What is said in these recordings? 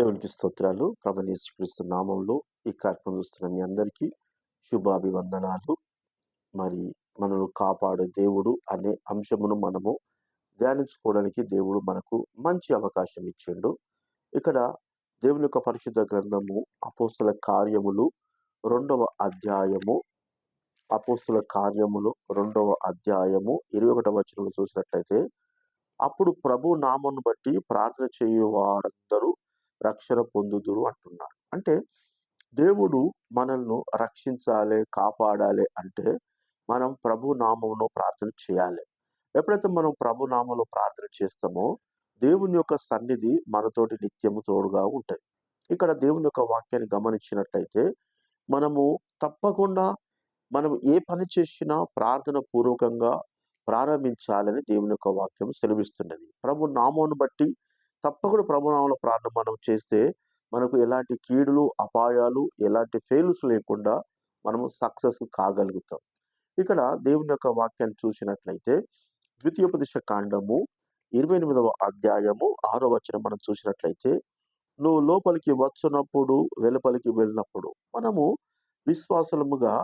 దేవునికి స్తోత్రాలు. ప్రభనీశ్వరిస్తు నామంలో ఈ కార్యక్రమం చూస్తున్న మీ అందరికీ శుభాభివందనాలు. మరి మనను కాపాడే దేవుడు అనే అంశమును మనము ధ్యానించుకోవడానికి దేవుడు మనకు మంచి అవకాశం ఇచ్చిండు. ఇక్కడ దేవుని యొక్క పరిశుద్ధ గ్రంథము అపోస్తుల కార్యములు రెండవ అధ్యాయము. అపోస్తుల కార్యములు రెండవ అధ్యాయము ఇరవై ఒకటవ వచనంలో చూసినట్లయితే అప్పుడు ప్రభు నామను బట్టి ప్రార్థన చేయు వారందరూ రక్షణ పొందుదురు అంటున్నాడు అంటే దేవుడు మనల్ని రక్షించాలి కాపాడాలి అంటే మనం ప్రభు నామంలో ప్రార్థన చేయాలి. ఎప్పుడైతే మనం ప్రభు నామంలో ప్రార్థన చేస్తామో దేవుని యొక్క సన్నిధి మనతోటి నిత్యము తోడుగా ఉంటుంది. ఇక్కడ దేవుని యొక్క వాక్యాన్ని గమనించినట్లయితే మనము తప్పకుండా మనం ఏ పని చేసినా ప్రార్థన పూర్వకంగా ప్రారంభించాలని దేవుని యొక్క వాక్యం సెలవిస్తున్నది. ప్రభు నామాన్ని బట్టి తప్పకుండా ప్రభునామంలో ప్రార్థన మనం చేస్తే మనకు ఎలాంటి కీడులు అపాయాలు ఎలాంటి ఫెయిల్స్ లేకుండా మనము సక్సెస్ కాగలుగుతాం. ఇక్కడ దేవుని యొక్క వాక్యాన్ని చూసినట్లయితే ద్వితీయోపదేశ కాండము ఇరవై ఎనిమిదవ అధ్యాయము ఆరో వచనం మనం చూసినట్లయితే నువ్వు లోపలికి వచ్చినప్పుడు వెలుపలికి వెళ్ళినప్పుడు మనము విశ్వాసముగా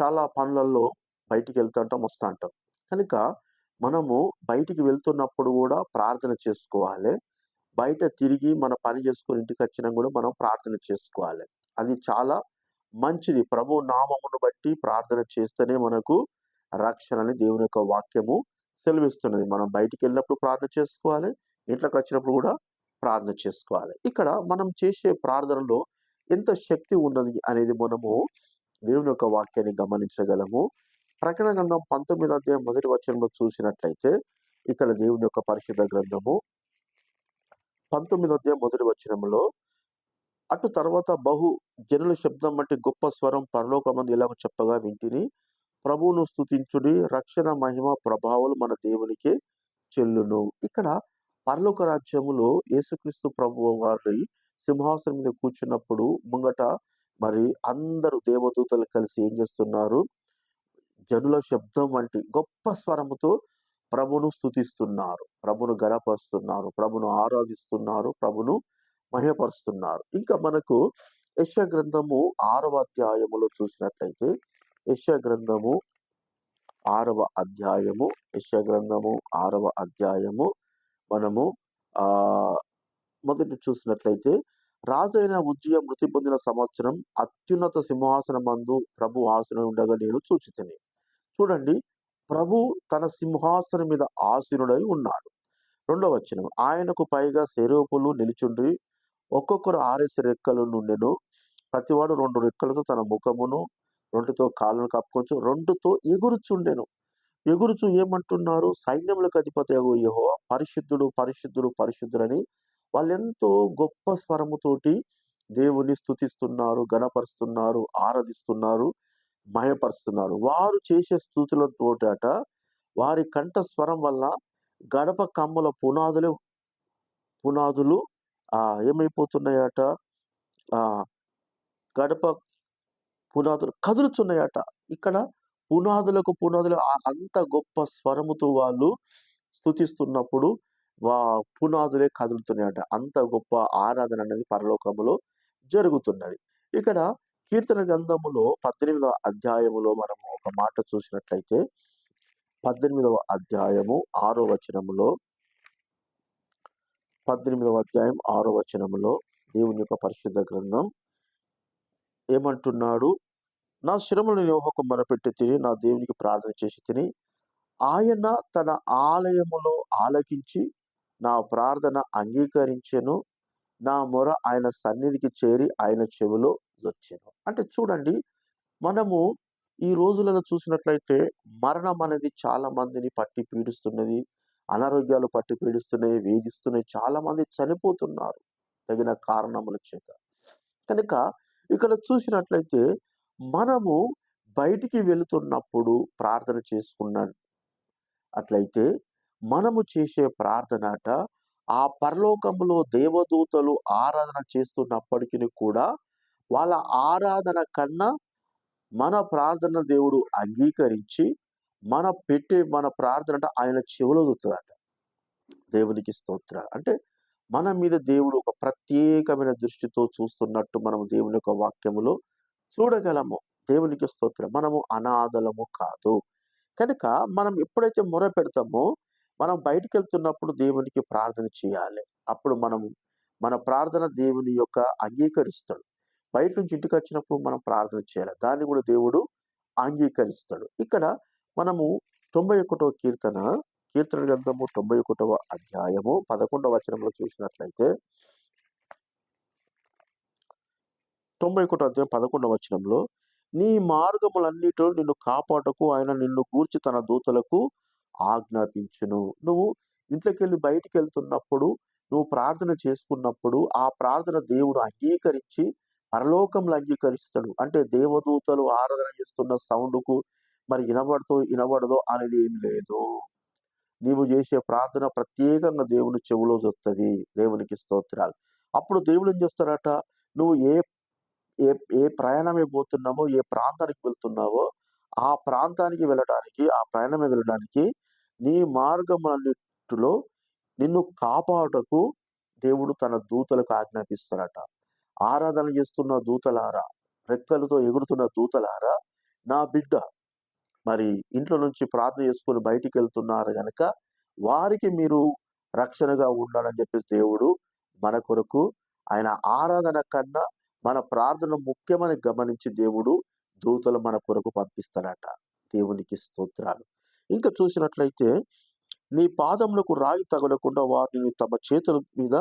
చాలా పనులలో బయటికి వెళ్తుంటాం వస్తుంటాం. కనుక మనము బయటికి వెళ్తున్నప్పుడు కూడా ప్రార్థన చేసుకోవాలి. బయట తిరిగి మన పని చేసుకుని ఇంటికి వచ్చినా కూడా మనం ప్రార్థన చేసుకోవాలి. అది చాలా మంచిది. ప్రభు నామమును బట్టి ప్రార్థన చేస్తేనే మనకు రక్షణ అని దేవుని యొక్క వాక్యము సెలవిస్తున్నది. మనం బయటికి వెళ్ళినప్పుడు ప్రార్థన చేసుకోవాలి. ఇంట్లోకి వచ్చినప్పుడు కూడా ప్రార్థన చేసుకోవాలి. ఇక్కడ మనం చేసే ప్రార్థనలో ఎంత శక్తి ఉన్నది అనేది మనము దేవుని యొక్క వాక్యాన్ని గమనించగలము. ప్రకటన గ్రంథం పంతొమ్మిది అధ్యాయం మొదటి వచనంలో చూసినట్లయితే ఇక్కడ దేవుని యొక్క పరిశుద్ధ గ్రంథము పంతొమ్మిది అధ్యాయం మొదటి వచనంలో అటు తర్వాత బహు జనుల శబ్దం వంటి గొప్ప స్వరం పరలోకమంది ఇలాగ చెప్పగా వింటిని ప్రభువును స్తుతించుడి రక్షణ మహిమ ప్రభావాలు మన దేవునికే చెల్లును. ఇక్కడ పరలోక రాజ్యములో యేసుక్రీస్తు ప్రభు వారి సింహాసనం మీద కూర్చున్నప్పుడు ముంగట మరి అందరు దేవదూతలు కలిసి ఏం చేస్తున్నారు? జనుల శబ్దం వంటి గొప్ప స్వరముతో ప్రభును స్తుతిస్తున్నారు. ప్రభును గణపరుస్తున్నారు. ప్రభును ఆరాధిస్తున్నారు. ప్రభును మహిమపరుస్తున్నారు. ఇంకా మనకు యశ గ్రంథము ఆరవ అధ్యాయములో చూసినట్లయితే యశ గ్రంథము ఆరవ అధ్యాయము యశ గ్రంథము ఆరవ అధ్యాయము మనము ఆ మొదటి చూసినట్లయితే రాజైన ఉజ్జయ మృతి పొందిన సంవత్సరం అత్యున్నత సింహాసనమందు ప్రభు ఆసనం ఉండగా నేను చూచితిని. చూడండి ప్రభు తన సింహాసనం మీద ఆసీనుడై ఉన్నాడు. రెండవ వచనం ఆయనకు పైగా శరీరపులు నిలుచుండ్రి. ఒక్కొక్కరు ఆరేసి రెక్కలు నుండెను. ప్రతివాడు రెండు రెక్కలతో తన ముఖమును రెండుతో కాళ్ళను కప్పుకొచ్చు రెండుతో ఎగురుచుండెను. ఎగురుచు ఏమంటున్నారు? సైన్యములకు అధిపతి యహో పరిశుద్ధుడు పరిశుద్ధుడు పరిశుద్ధుడని వాళ్ళెంతో గొప్ప స్వరముతోటి దేవుని స్థుతిస్తున్నారు గణపరుస్తున్నారు ఆరాధిస్తున్నారు. మయపరుస్తున్నారు వారు చేసే స్థుతులతోటట వారి కంఠ స్వరం వల్ల గడప కమ్మల పునాదులు పునాదులు ఆ ఏమైపోతున్నాయట? ఆ గడప పునాదులు కదులుతున్నాయట. ఇక్కడ పునాదులకు పునాదులు అంత గొప్ప స్వరముతో వాళ్ళు స్థుతిస్తున్నప్పుడు వా పునాదులే కదులుతున్నాయట. అంత గొప్ప ఆరాధన అనేది పరలోకములో జరుగుతున్నది. ఇక్కడ కీర్తన గ్రంథములో పద్దెనిమిదవ అధ్యాయములో మనము ఒక మాట చూసినట్లయితే పద్దెనిమిదవ అధ్యాయము ఆరో వచనములో పద్దెనిమిదవ అధ్యాయం ఆరో వచనములో దేవుని యొక్క పరిశుద్ధ గ్రంథం ఏమంటున్నాడు? నా శ్రమను యోహకు మొరపెట్టి తిని నా దేవునికి ప్రార్థన చేసి తిని ఆయన తన ఆలయములో ఆలకించి నా ప్రార్థన అంగీకరించెను. నా మొర ఆయన సన్నిధికి చేరి ఆయన చెవిలో వచ్చాను అంటే చూడండి మనము ఈ రోజులలో చూసినట్లయితే మరణం అనేది చాలా మందిని పట్టి పీడిస్తున్నది అనారోగ్యాలు పట్టి పీడిస్తున్నాయి వేధిస్తున్నాయి చాలా మంది చనిపోతున్నారు తగిన కారణముల చేత. కనుక ఇక్కడ చూసినట్లయితే మనము బయటికి వెళుతున్నప్పుడు ప్రార్థన చేసుకున్నాను అట్లయితే మనము చేసే ప్రార్థనట ఆ పరలోకములో దేవదూతలు ఆరాధన చేస్తున్నప్పటికీ కూడా వాళ్ళ ఆరాధన కన్నా మన ప్రార్థన దేవుడు అంగీకరించి మన పెట్టే మన ప్రార్థన అంటే ఆయన చెవులో చూస్తుందట దేవునికి స్తోత్రాలు. అంటే మన మీద దేవుడు ఒక ప్రత్యేకమైన దృష్టితో చూస్తున్నట్టు మనం దేవుని యొక్క వాక్యములో చూడగలము. దేవునికి స్తోత్రం. మనము అనాథలము కాదు. కనుక మనం ఎప్పుడైతే మొర పెడతామో మనం బయటికి వెళ్తున్నప్పుడు దేవునికి ప్రార్థన చేయాలి. అప్పుడు మనం మన ప్రార్థన దేవుని యొక్క అంగీకరిస్తాడు. బయట నుంచి ఇంటికి వచ్చినప్పుడు మనం ప్రార్థన చేయాలి. దాన్ని కూడా దేవుడు అంగీకరిస్తాడు. ఇక్కడ మనము తొంభై ఒకటవ కీర్తన కీర్తన గ్రంథము తొంభై ఒకటవ అధ్యాయము పదకొండవ వచనంలో చూసినట్లయితే తొంభై ఒకటో అధ్యాయం పదకొండవ వచనంలో నీ మార్గములన్నిటిలో నిన్ను కాపాటకు ఆయన నిన్ను గూర్చి తన దూతలకు ఆజ్ఞాపించును. నువ్వు ఇంట్లోకి వెళ్ళి బయటికి వెళ్తున్నప్పుడు నువ్వు ప్రార్థన చేసుకున్నప్పుడు ఆ ప్రార్థన దేవుడు అంగీకరించి పరలోకంలో అంగీకరిస్తాడు. అంటే దేవదూతలు ఆరాధన చేస్తున్న సౌండ్కు మరి వినబడుతూ వినబడదో అనేది ఏం లేదు. నీవు చేసే ప్రార్థన ప్రత్యేకంగా దేవుని చెవులో చూస్తుంది దేవునికి స్తోత్రాలు. అప్పుడు దేవుడు ఏం చేస్తారట? నువ్వు ఏ ఏ ఏ ప్రయాణమే పోతున్నావో ఏ ప్రాంతానికి వెళ్తున్నావో ఆ ప్రాంతానికి వెళ్ళడానికి ఆ ప్రయాణమే వెళ్ళడానికి నీ మార్గములన్నిటిలో నిన్ను కాపాడటకు దేవుడు తన దూతలకు ఆజ్ఞాపిస్తారట. ఆరాధన చేస్తున్న దూతలారా రెక్కలతో ఎగురుతున్న దూతలారా నా బిడ్డ. మరి ఇంట్లో నుంచి ప్రార్థన చేసుకుని బయటికి వెళ్తున్నారు గనక వారికి మీరు రక్షణగా ఉండాలని చెప్పేసి దేవుడు మన కొరకు ఆయన ఆరాధన కన్నా మన ప్రార్థన ముఖ్యమని గమనించి దేవుడు దూతలు మన కొరకు పంపిస్తాడట. దేవునికి స్తోత్రాలు. ఇంకా చూసినట్లయితే నీ పాదములకు రాయి తగలకుండా వారిని తమ చేతుల మీద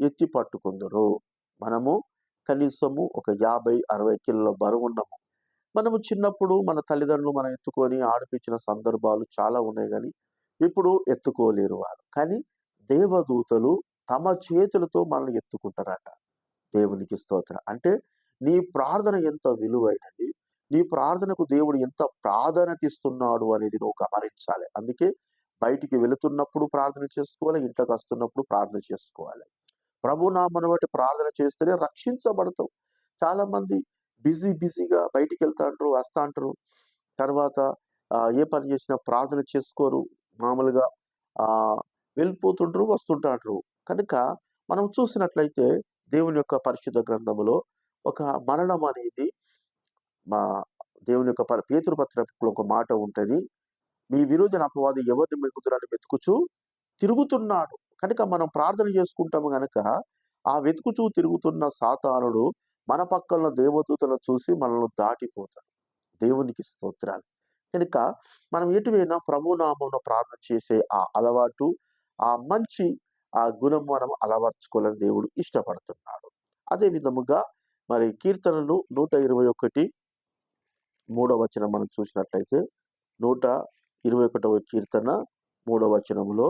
ఎత్తి పట్టుకుందరు. మనము కనీసము ఒక యాభై అరవై కిలోల బరువు ఉన్నాము మనము చిన్నప్పుడు మన తల్లిదండ్రులు మనం ఎత్తుకొని ఆడిపించిన సందర్భాలు చాలా ఉన్నాయి కానీ ఇప్పుడు ఎత్తుకోలేరు వారు. కానీ దేవదూతలు తమ చేతులతో మనల్ని ఎత్తుకుంటారట. దేవునికి స్తోత్ర. అంటే నీ ప్రార్థన ఎంత విలువైనది నీ ప్రార్థనకు దేవుడు ఎంత ప్రాధాన్యత ఇస్తున్నాడు అనేది నువ్వు గమనించాలి. అందుకే బయటికి వెళుతున్నప్పుడు ప్రార్థన చేసుకోవాలి ఇంట్లోకి వస్తున్నప్పుడు ప్రార్థన చేసుకోవాలి. ప్రభునామను బట్టి ప్రార్థన చేస్తేనే రక్షించబడతావు. చాలా మంది బిజీ బిజీగా బయటికి వెళ్తా అంటారు వస్తా అంటారు తర్వాత ఏ పని చేసినా ప్రార్థన చేసుకోరు. మామూలుగా వెళ్ళిపోతుంటారు వస్తుంటారు కనుక మనం చూసినట్లయితే దేవుని యొక్క పరిశుద్ధ గ్రంథములో ఒక మరణం అనేది మా దేవుని యొక్క ప- పేతురు ఒక మాట ఉంటుంది. మీ విరోధన అపవాది ఎవరిని మెగుతురాన్ని వెతుకుచూ తిరుగుతున్నాడు. కనుక మనం ప్రార్థన చేసుకుంటాము కనుక ఆ వెతుకుచూ తిరుగుతున్న సాతానుడు మన పక్కన దేవదూతలను చూసి మనల్ని దాటిపోతాడు. దేవునికి స్తోత్రాలు. కనుక మనం ఎటువైనా ప్రభునామంలో ప్రార్థన చేసే ఆ అలవాటు ఆ మంచి ఆ గుణం మనం అలవర్చుకోవాలని దేవుడు ఇష్టపడుతున్నాడు. అదే విధముగా మరి కీర్తనలు నూట ఇరవై ఒకటి మూడవ వచనం మనం చూసినట్లయితే నూట ఇరవై ఒకటవ కీర్తన మూడవ వచనములో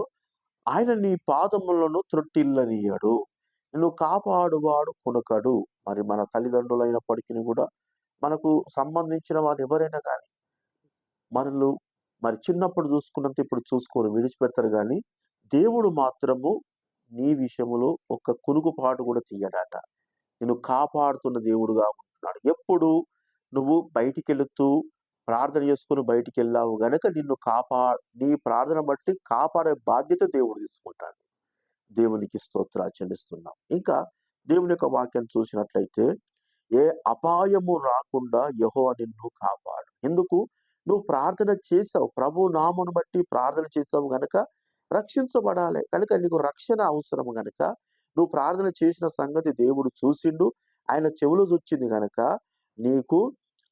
ఆయన నీ పాదములను త్రొట్టిల్లనీయడు నిన్ను కాపాడువాడు కునకడు. మరి మన తల్లిదండ్రులైనప్పటికీ కూడా మనకు సంబంధించిన వారు ఎవరైనా కానీ మనల్ని మరి చిన్నప్పుడు చూసుకున్నంత ఇప్పుడు చూసుకొని విడిచిపెడతారు కానీ దేవుడు మాత్రము నీ విషయంలో ఒక కునుకుపాటు కూడా తీయడాట. నిన్ను కాపాడుతున్న దేవుడుగా ఉంటున్నాడు. ఎప్పుడు నువ్వు బయటికి వెళుతూ ప్రార్థన చేసుకుని బయటికి వెళ్ళావు గనక నిన్ను కాపా నీ ప్రార్థన బట్టి కాపాడే బాధ్యత దేవుడు తీసుకుంటాడు. దేవునికి స్తోత్రాలు చెల్లిస్తున్నాం. ఇంకా దేవుని యొక్క వాక్యం చూసినట్లయితే ఏ అపాయము రాకుండా యహో నిన్ను కాపాడు. ఎందుకు? నువ్వు ప్రార్థన చేసావు ప్రభు నామును బట్టి ప్రార్థన చేసావు గనక రక్షించబడాలి. కనుక నీకు రక్షణ అవసరం గనక నువ్వు ప్రార్థన చేసిన సంగతి దేవుడు చూసిండు. ఆయన చెవులు చూచింది గనక నీకు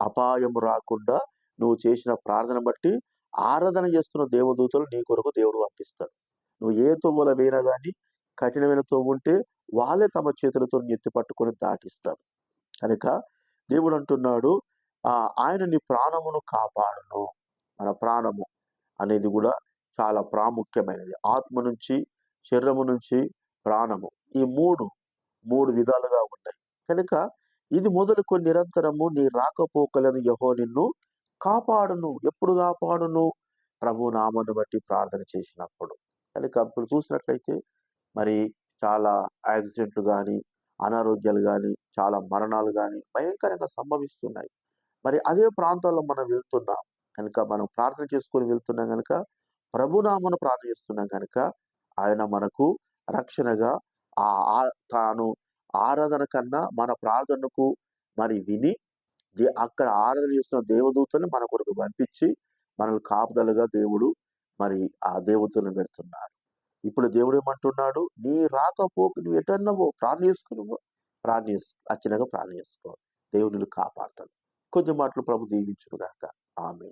అపాయం రాకుండా నువ్వు చేసిన ప్రార్థన బట్టి ఆరాధన చేస్తున్న దేవదూతలు నీ కొరకు దేవుడు పంపిస్తాడు నువ్వు ఏ తొవ్వుల వేయినా కానీ కఠినమైన తొవ్వు ఉంటే వాళ్ళే తమ చేతులతో ఎత్తి పట్టుకొని దాటిస్తారు. కనుక దేవుడు అంటున్నాడు ఆయన నీ ప్రాణమును కాపాడును. మన ప్రాణము అనేది కూడా చాలా ప్రాముఖ్యమైనది. ఆత్మ నుంచి శరీరము నుంచి ప్రాణము. ఈ మూడు మూడు విధాలుగా ఉంటాయి. కనుక ఇది మొదలుకొని నిరంతరము నీ రాకపోకలను యహో నిన్ను కాపాడును ఎప్పుడు కాపాడును? ప్రభు నామను బట్టి ప్రార్థన చేసినప్పుడు. కనుక అప్పుడు చూసినట్లయితే మరి చాలా యాక్సిడెంట్లు కానీ అనారోగ్యాలు కానీ చాలా మరణాలు కానీ భయంకరంగా సంభవిస్తున్నాయి. మరి అదే ప్రాంతాల్లో మనం వెళ్తున్నాం కనుక మనం ప్రార్థన చేసుకొని వెళ్తున్నాం కనుక ప్రభునామను ప్రార్థన చేస్తున్నాం కనుక ఆయన మనకు రక్షణగా ఆ తాను ఆరాధన కన్నా మన ప్రార్థనకు మరి విని అక్కడ ఆరాధన చేస్తున్న దేవదూతని మన కొరకు పంపించి మనల్ని కాపుదలుగా దేవుడు మరి ఆ దేవతలను పెడుతున్నాడు ఇప్పుడు దేవుడు ఏమంటున్నాడు? నీ రాకపోకు నువ్వు ఎటన్నవో ప్రార్థన చేసుకున్నావో ప్రార్థన చేసుకో అచ్చినగా ప్రార్థన చేసుకో దేవుడు కాపాడతాడు. కొంచెం మాటలు ప్రభు దీవించును గాక ఆమె